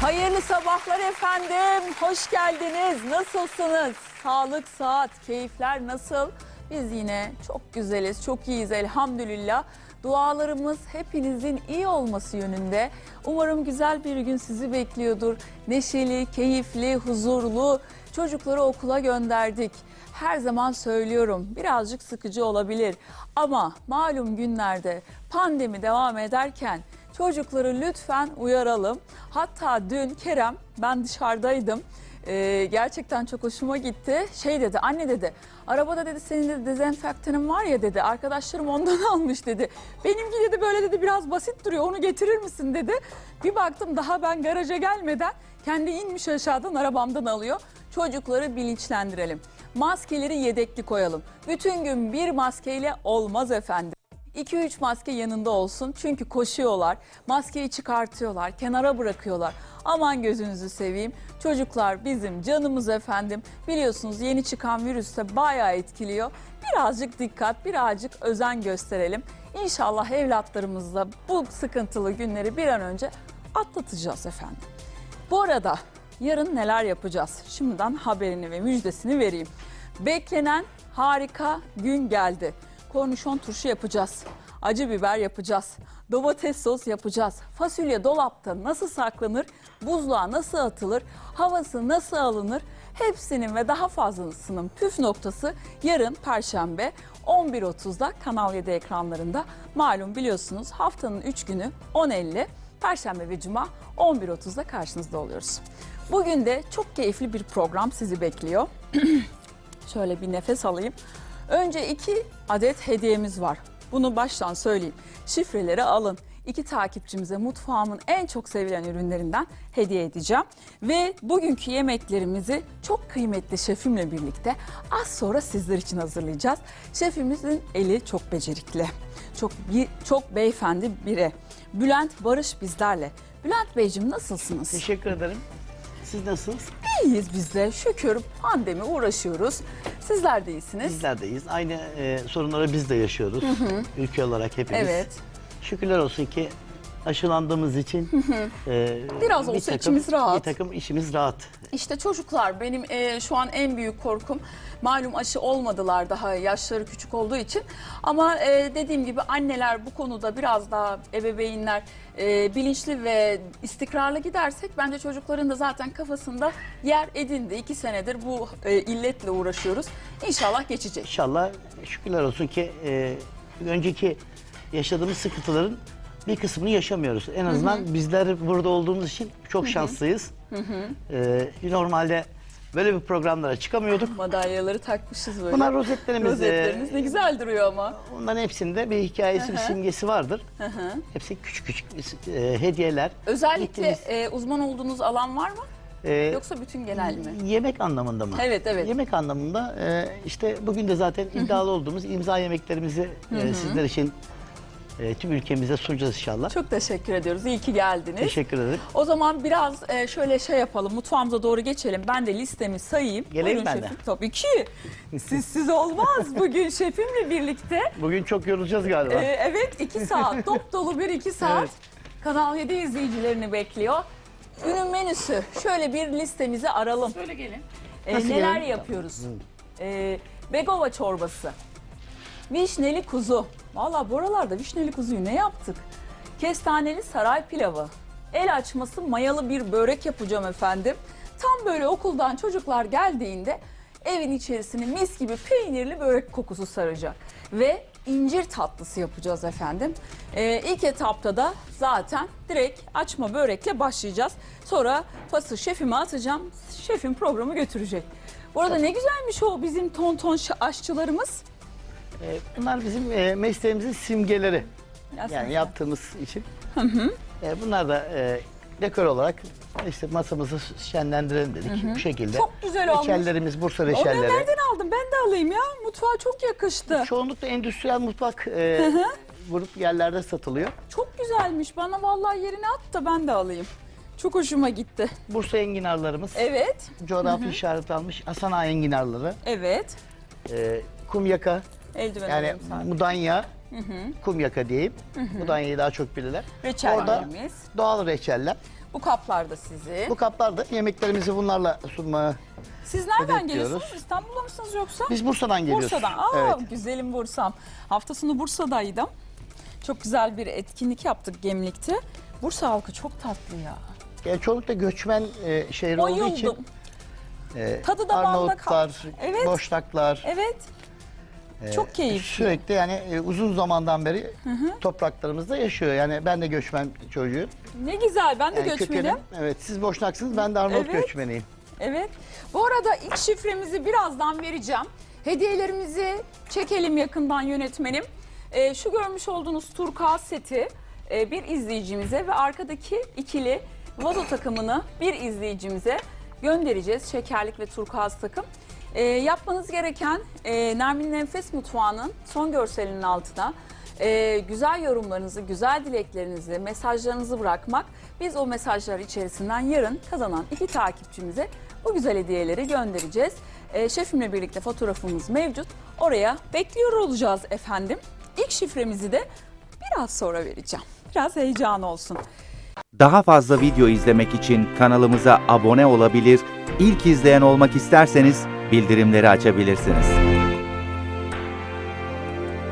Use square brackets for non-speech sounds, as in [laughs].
Hayırlı sabahlar efendim. Hoş geldiniz. Nasılsınız? Sağlık, saat, keyifler nasıl? Biz yine çok güzeliz, çok iyiyiz elhamdülillah. Dualarımız hepinizin iyi olması yönünde. Umarım güzel bir gün sizi bekliyordur. Neşeli, keyifli, huzurlu. Çocukları okula gönderdik. Her zaman söylüyorum birazcık sıkıcı olabilir. Ama malum günlerde pandemi devam ederken Çocukları lütfen uyaralım. Hatta dün Kerem ben dışarıdaydım. Ee, gerçekten çok hoşuma gitti. Şey dedi anne dedi arabada dedi senin de dezenfektanın var ya dedi arkadaşlarım ondan [laughs] almış dedi. Benimki dedi böyle dedi biraz basit duruyor onu getirir misin dedi. Bir baktım daha ben garaja gelmeden kendi inmiş aşağıdan arabamdan alıyor. Çocukları bilinçlendirelim. Maskeleri yedekli koyalım. Bütün gün bir maskeyle olmaz efendim. 2-3 maske yanında olsun çünkü koşuyorlar, maskeyi çıkartıyorlar, kenara bırakıyorlar. Aman gözünüzü seveyim. Çocuklar bizim canımız efendim. Biliyorsunuz yeni çıkan virüs de bayağı etkiliyor. Birazcık dikkat, birazcık özen gösterelim. İnşallah evlatlarımızla bu sıkıntılı günleri bir an önce atlatacağız efendim. Bu arada yarın neler yapacağız? Şimdiden haberini ve müjdesini vereyim. Beklenen harika gün geldi. Kornişon turşu yapacağız. Acı biber yapacağız. Domates sos yapacağız. Fasulye dolapta nasıl saklanır? Buzluğa nasıl atılır? Havası nasıl alınır? Hepsinin ve daha fazlasının püf noktası yarın Perşembe 11.30'da Kanal 7 ekranlarında. Malum biliyorsunuz haftanın 3 günü 10.50 Perşembe ve Cuma 11.30'da karşınızda oluyoruz. Bugün de çok keyifli bir program sizi bekliyor. [clears throat] Şöyle bir nefes alayım. Önce iki adet hediyemiz var. Bunu baştan söyleyeyim. Şifreleri alın. İki takipçimize mutfağımın en çok sevilen ürünlerinden hediye edeceğim. Ve bugünkü yemeklerimizi çok kıymetli şefimle birlikte az sonra sizler için hazırlayacağız. Şefimizin eli çok becerikli. Çok çok beyefendi biri. Bülent Barış bizlerle. Bülent Beyciğim nasılsınız? Teşekkür ederim. Siz nasılsınız? İyiyiz biz de. Şükür pandemi uğraşıyoruz. Sizler de iyisiniz. Bizler deyiz. Aynı e, sorunları biz de yaşıyoruz. Ülke olarak hepimiz. Evet. Şükürler olsun ki aşılandığımız için e, Biraz bir olsa içimiz rahat. Bir takım işimiz rahat. İşte çocuklar benim e, şu an en büyük korkum. Malum aşı olmadılar daha yaşları küçük olduğu için. Ama e, dediğim gibi anneler bu konuda biraz daha ebeveynler e, bilinçli ve istikrarlı gidersek bence çocukların da zaten kafasında yer edindi. İki senedir bu e, illetle uğraşıyoruz. İnşallah geçecek. İnşallah şükürler olsun ki e, önceki yaşadığımız sıkıntıların bir kısmını yaşamıyoruz. En azından bizler burada olduğumuz için çok şanslıyız. E, normalde böyle bir programlara çıkamıyorduk. Madalyaları takmışız böyle. Bunlar rozetlerimiz. e, Rozetleriniz ne güzel duruyor ama. Onların hepsinde bir hikayesi, bir simgesi vardır. Hı hı. Hepsi küçük küçük e, hediyeler. Özellikle e, uzman olduğunuz alan var mı? e, Yoksa bütün genel mi? Yemek anlamında mı? Evet, evet. Yemek anlamında e, işte bugün de zaten iddialı olduğumuz imza yemeklerimizi e, sizler için e, tüm ülkemize sunacağız inşallah. Çok teşekkür ediyoruz. İyi ki geldiniz. Teşekkür ederim. O zaman biraz e, şöyle şey yapalım. Mutfağımıza doğru geçelim. Ben de listemi sayayım. Geleyim Buyurun ben de. şefim. Tabii ki. Siz siz olmaz. [laughs] Bugün şefimle birlikte. Bugün çok yorulacağız galiba. e, evet iki saat. Dop dolu bir iki saat. Evet. Kanal 7 izleyicilerini bekliyor. Günün menüsü. Şöyle bir listemizi aralım. Böyle gelin. E, Nasıl neler yani? yapıyoruz? E, begova çorbası. Vişneli kuzu. Valla buralarda vişneli kuzuyu ne yaptık? Kestaneli saray pilavı. El açması mayalı bir börek yapacağım efendim. Tam böyle okuldan çocuklar geldiğinde evin içerisini mis gibi peynirli börek kokusu saracak. Ve incir tatlısı yapacağız efendim. Ee, ilk etapta da zaten direkt açma börekle başlayacağız. Sonra pası şefime atacağım. Şefim programı götürecek. Bu arada ne güzelmiş o bizim ton ton şa- aşçılarımız. E, bunlar bizim e, mesleğimizin simgeleri. Ya Yani yaptığımız için. E, bunlar da e, dekor olarak işte masamızı şenlendirelim dedik bu şekilde. Çok güzel olmuş. Reçellerimiz Bursa reçelleri. nereden aldın? Ben de alayım ya. Mutfağa çok yakıştı. Çoğunlukla endüstriyel mutfak e, grup yerlerde satılıyor. Çok güzelmiş. Bana vallahi yerine at da ben de alayım. Çok hoşuma gitti. Bursa enginarlarımız, Evet, coğrafi işaret almış Hasan Ağa enginarları, evet. e, kumyaka Eldiven yani mudanya, kumyaka diyeyim. Mudanyayı daha çok bilirler. Reçellerimiz. Doğal reçeller. Bu kaplar da sizi. Bu kaplarda yemeklerimizi bunlarla sunmaya. Siz nereden hedef diyoruz. geliyorsunuz? İstanbul'da mısınız yoksa? Biz Bursa'dan geliyoruz. Bursa'dan. Aa, Evet. güzelim Bursa'm. Hafta sonu Bursa'daydım. Çok güzel bir etkinlik yaptık Gemlik'te. Bursa halkı çok tatlı ya. Yani çoğunlukla göçmen e, şehir olduğu için Bayıldım. e, Tadı damağımda Arnavutlar, kaldı. Evet. Boşnaklar Evet. E, çok keyifli. Sürekli yani e, uzun zamandan beri topraklarımızda yaşıyor. Yani ben de göçmen çocuğuyum. Ne güzel. Ben de Yani göçmenim. kökenim- evet siz Boşnaksınız ben de Arnavut Evet. göçmeniyim. Evet. Bu arada ilk şifremizi birazdan vereceğim. Hediyelerimizi çekelim yakından yönetmenim. Ee, şu görmüş olduğunuz turkuaz seti e, bir izleyicimize ve arkadaki ikili vazo takımını bir izleyicimize göndereceğiz. Şekerlik ve turkuaz takım. Ee, yapmanız gereken e, Nermin Nefes Mutfağı'nın son görselinin altına e, güzel yorumlarınızı, güzel dileklerinizi, mesajlarınızı bırakmak. Biz o mesajlar içerisinden yarın kazanan iki takipçimize bu güzel hediyeleri göndereceğiz. E, şefimle birlikte fotoğrafımız mevcut. Oraya bekliyor olacağız efendim. İlk şifremizi de biraz sonra vereceğim. Biraz heyecan olsun. Daha fazla video izlemek için kanalımıza abone olabilir, ilk izleyen olmak isterseniz bildirimleri açabilirsiniz.